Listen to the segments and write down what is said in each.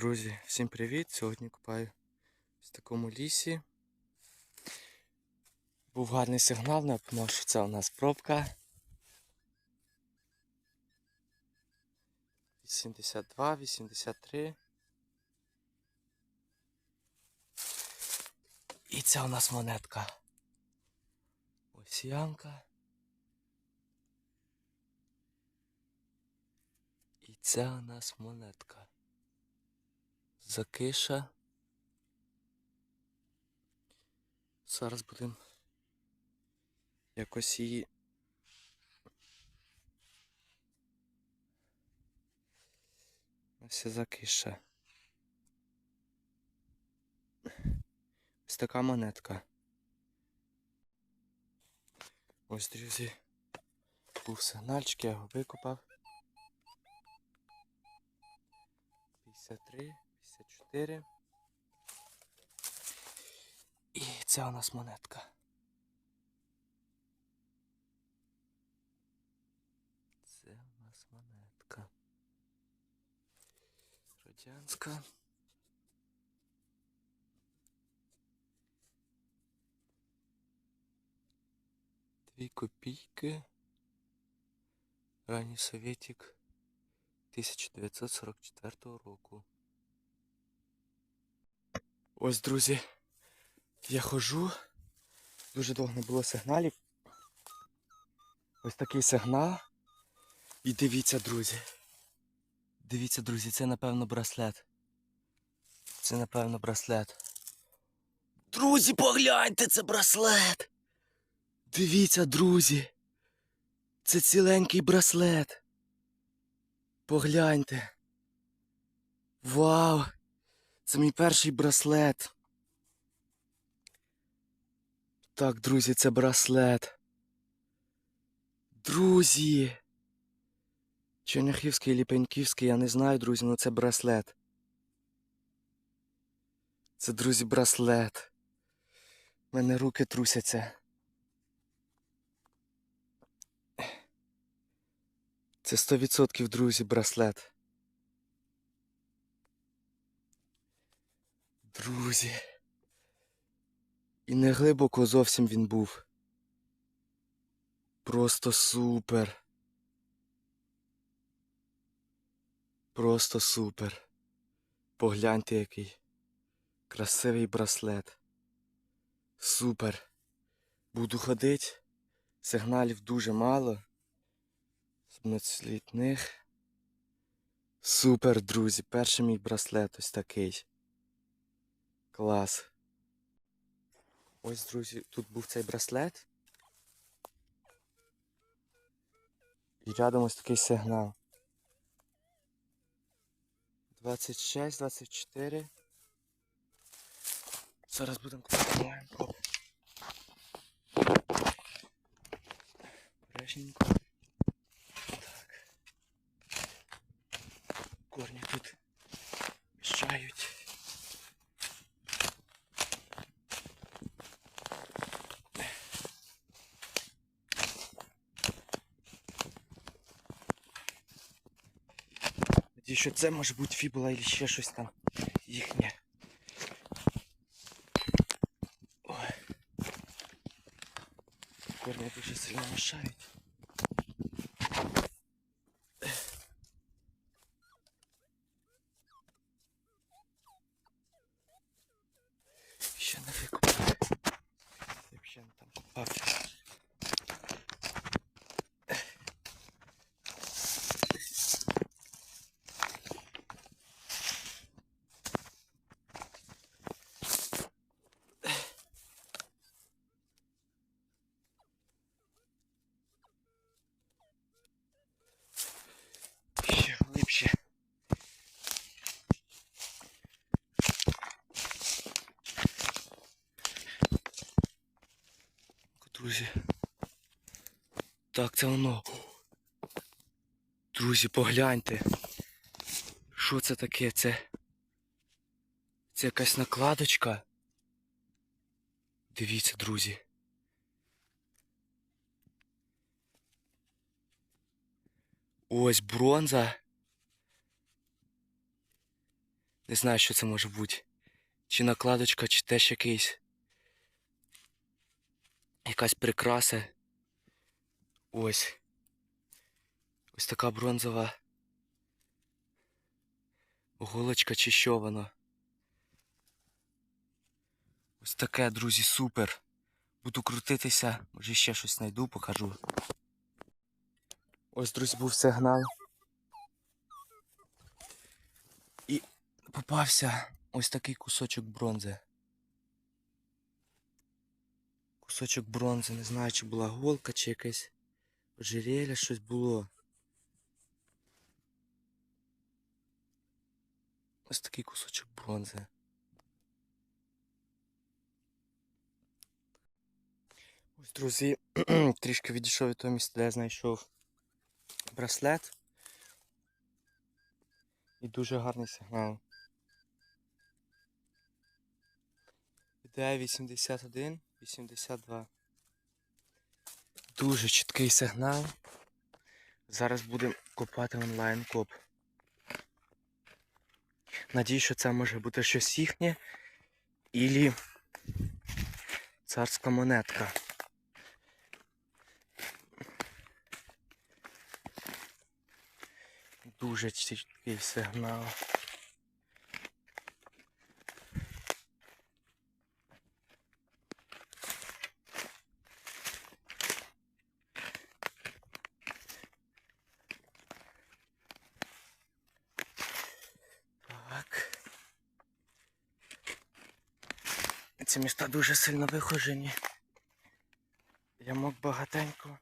Друзі, всім привіт! Сьогодні купаю в такому лісі. Був гарний сигнал, напевно, що це у нас пробка. 82, 83. І це у нас монетка. Ось ямка. І це у нас монетка. Закиша. Зараз будемо якось її. Ось закиша. Ось така монетка. Ось, друзі. Був сигнальчик, я його викопав. 53, 54. І це у нас монетка. Це у нас монетка. Радянська. Дві копійки. Ранній совєтік 1944 року. Ось, друзі, я хожу. Дуже довго не було сигналів. Ось такий сигнал. І дивіться, друзі. Дивіться, друзі, це напевно браслет. Це напевно браслет. Друзі, погляньте, це браслет. Дивіться, друзі. Це ціленький браслет. Погляньте. Вау! Це мій перший браслет. Так, друзі, це браслет. Друзі. Черняхівський, Ліпеньківський, я не знаю, друзі, але це браслет. Це, друзі, браслет. У мене руки трусяться. Це 100% друзі, браслет. Друзі. І не глибоко зовсім він був. Просто супер. Просто супер. Погляньте, який красивий браслет. Супер. Буду ходити. Сигналів дуже мало. Одноцвітних. Супер, друзі. Перший мій браслет ось такий. Клас. Ось, друзі, тут був цей браслет. І рядом ось такий сигнал. 26, 24. Зараз будемо купувати пробу. Так. Корні тут Надіюсь, що це може бути фібула або ще щось там їхнє. Ой. Корні дуже сильно мішають. Ще не викопали. Я б ще не там копався. Ще глибше. Друзі. Так, це воно. Друзі, погляньте. Що це таке? Це. Це якась накладочка. Дивіться, друзі. Ось бронза. Не знаю, що це може бути. Чи накладочка, чи теж якийсь. Якась прикраса. Ось. Ось така бронзова. Голочка чи що воно. Ось таке, друзі, супер. Буду крутитися, може ще щось знайду, покажу. Ось, друзі, був сигнал. І попався ось такий кусочок бронзи. Кусочок бронзи, не знаю, чи була голка, чи якесь ожерелье, щось було. Ось такий кусочок бронзи. Ось, друзі, трішки відійшов від того місця, де я знайшов браслет. І дуже гарний сигнал. Ідея 81, 82. Дуже чіткий сигнал. Зараз будемо копати онлайн коп. Надію, що це може бути щось їхнє. Ілі царська монетка. Дуже чіткий сигнал. Так. Ці міста дуже сильно вихожені. Ямок багатенько.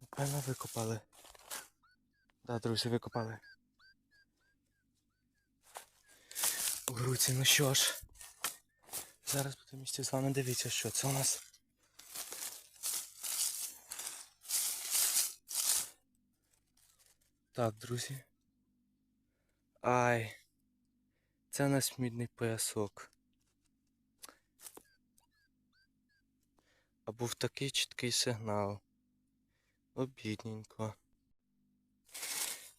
Напевно, викопали. Да, друзі, викопали. У руці, ну що ж. Зараз будемо місці з вами дивитися, що це у нас. Так, друзі. Ай. Це у нас мідний поясок. А був такий чіткий сигнал. Обідненько.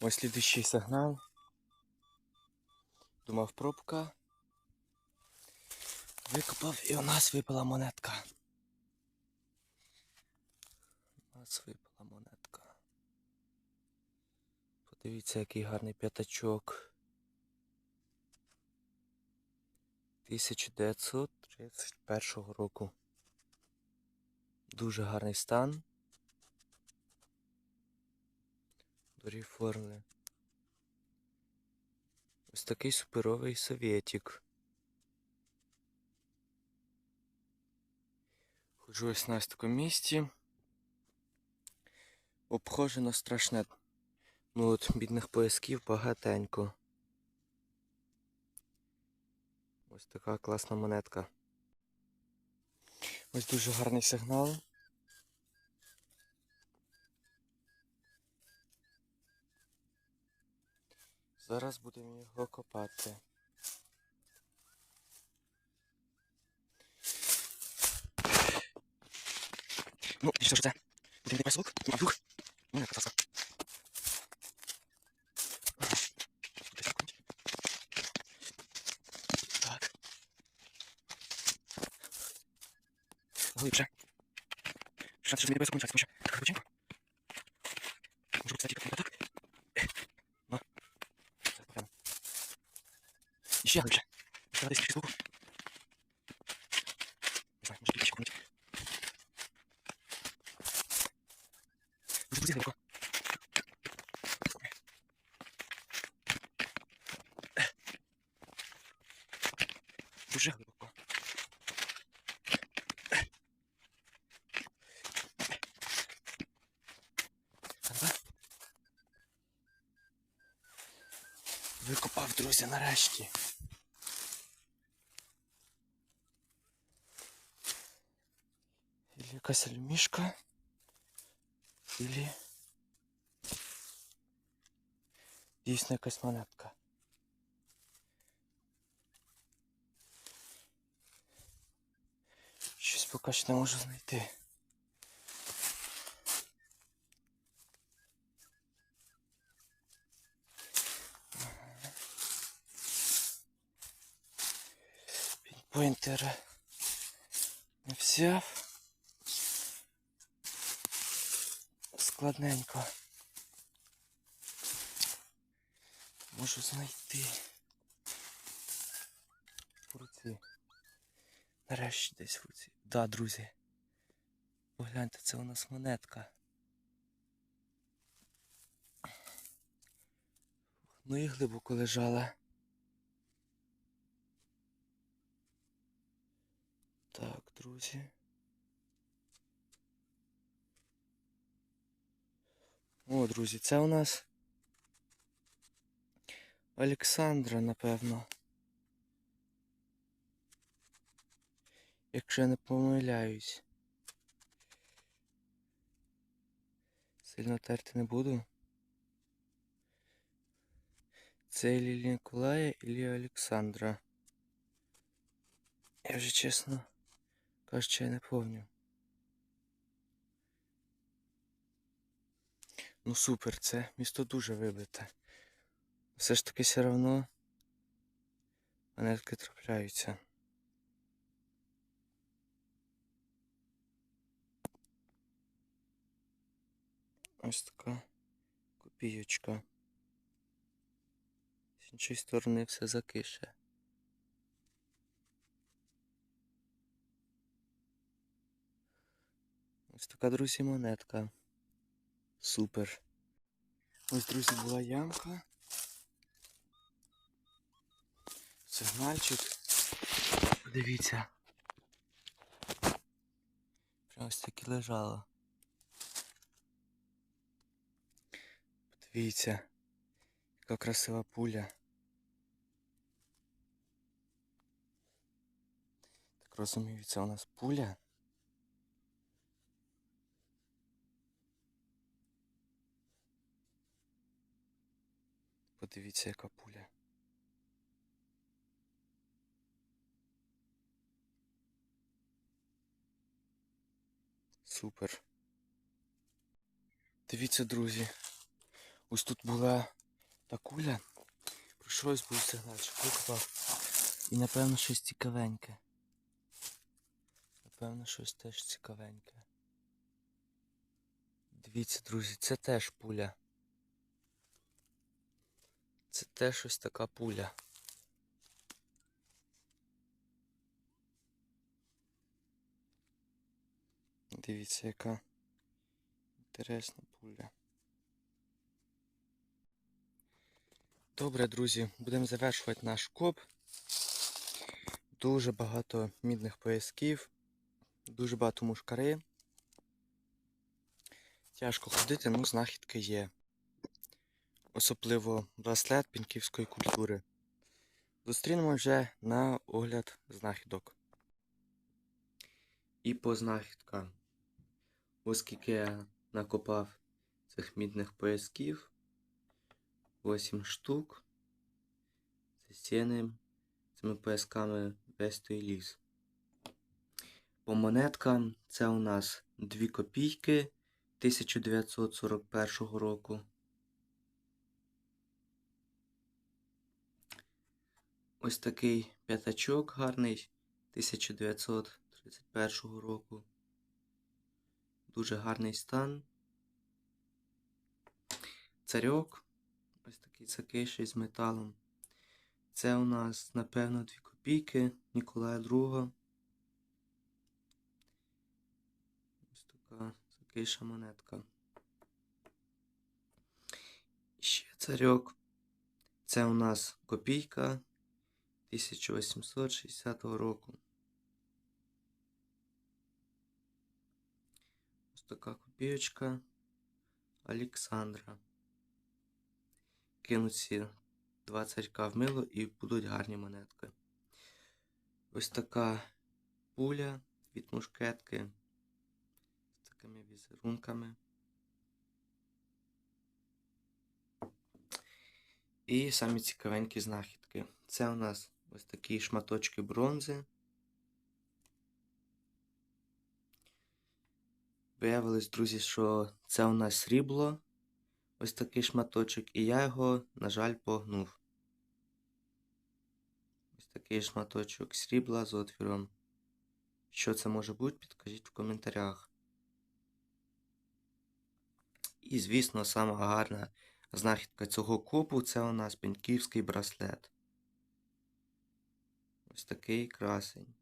Ось слідуючий сигнал. Думав пробка. Викопав і у нас випала монетка. У нас випала монетка. Подивіться, який гарний п'ятачок. 1931 року. Дуже гарний стан. Дорі форми. Ось такий суперовий совєтік. Ходжу ось на такому місці. Обхожено страшне. Ну от бідних поясків багатенько. Ось така класна монетка. Ось дуже гарний сигнал. Зараз будемо його копати. Ну, і що ж це? Будемо йти пасок? Ну, а вдруг? Ну, не красавка. Так. Глибше. Шанс, що не буде закончатися, тому що так глибоченько. Може бути, кстати, так. Ну. Зараз попробуємо. І ще глибше. Ще десь звуку. Не. Викопав, друзі, нарешті. якась альмішка. Ілі... Дійсно якась монетка. Щось поки що не можу знайти. Пінпойнтера не взяв. Складненько. Можу знайти. В руці. Нарешті десь в руці. Да, друзі. Погляньте, це у нас монетка. Ну і глибоко лежала. Так, друзі. О, друзі, це у нас Олександра, напевно. Якщо я не помиляюсь. Сильно терти не буду. Це Іллі Ніколая Іллі Олександра. Я вже чесно кажучи, я не помню. Ну супер, це місто дуже вибите. Все ж таки все одно монетки трапляються. Ось така копійочка. З іншої сторони все закише. Ось така, друзі, монетка. Супер. Ось, друзі, була ямка. Сигнальчик. Подивіться. Прямо ось таки лежало. Подивіться, яка красива пуля. Так розумію, це у нас пуля. Подивіться, яка пуля. Супер. Дивіться, друзі. Ось тут була та куля. Пройшов був сигнальчик, викопав. І напевно щось цікавеньке. Напевно, щось теж цікавеньке. Дивіться, друзі, це теж пуля. Це теж ось така пуля. Дивіться, яка інтересна пуля. Добре, друзі, будемо завершувати наш коп. Дуже багато мідних поясків, дуже багато мушкари. Тяжко ходити, ну знахідки є особливо браслет пінківської культури. Зустрінемо вже на огляд знахідок. І по знахідкам. Оскільки я накопав цих мідних поясків 8 штук. Це стіни цими поясками весь той ліс. По монеткам це у нас 2 копійки 1941 року. Ось такий п'ятачок гарний 1931 року. Дуже гарний стан. Царьок. Ось такий закиший з металом. Це у нас, напевно, 2 копійки Ніколая II. Ось така закиша монетка. Ще царьок. Це у нас копійка 1860 року. Ось така копійочка Олександра. Кинуть ці два царька в мило і будуть гарні монетки. Ось така пуля від мушкетки з такими візерунками. І самі цікавенькі знахідки. Це у нас ось такі шматочки бронзи. Виявилось, друзі, що це у нас срібло. Ось такий шматочок, і я його, на жаль, погнув. Ось такий шматочок срібла з отвіром. Що це може бути, підкажіть в коментарях. І, звісно, сама гарна знахідка цього копу це у нас пеньківський браслет. Ось такий красень.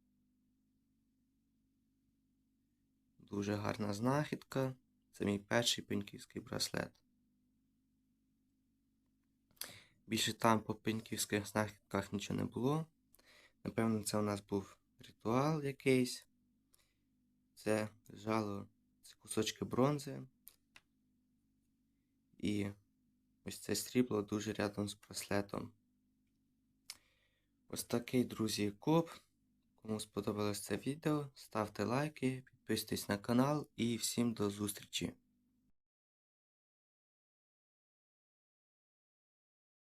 Дуже гарна знахідка. Це мій перший пеньківський браслет. Більше там по пеньківських знахідках нічого не було. Напевно, це у нас був ритуал якийсь. Це лежало це кусочки бронзи. І ось це срібло дуже рядом з браслетом. Ось такий, друзі, коп. Кому сподобалось це відео, ставте лайки, підписуйтесь на канал і всім до зустрічі!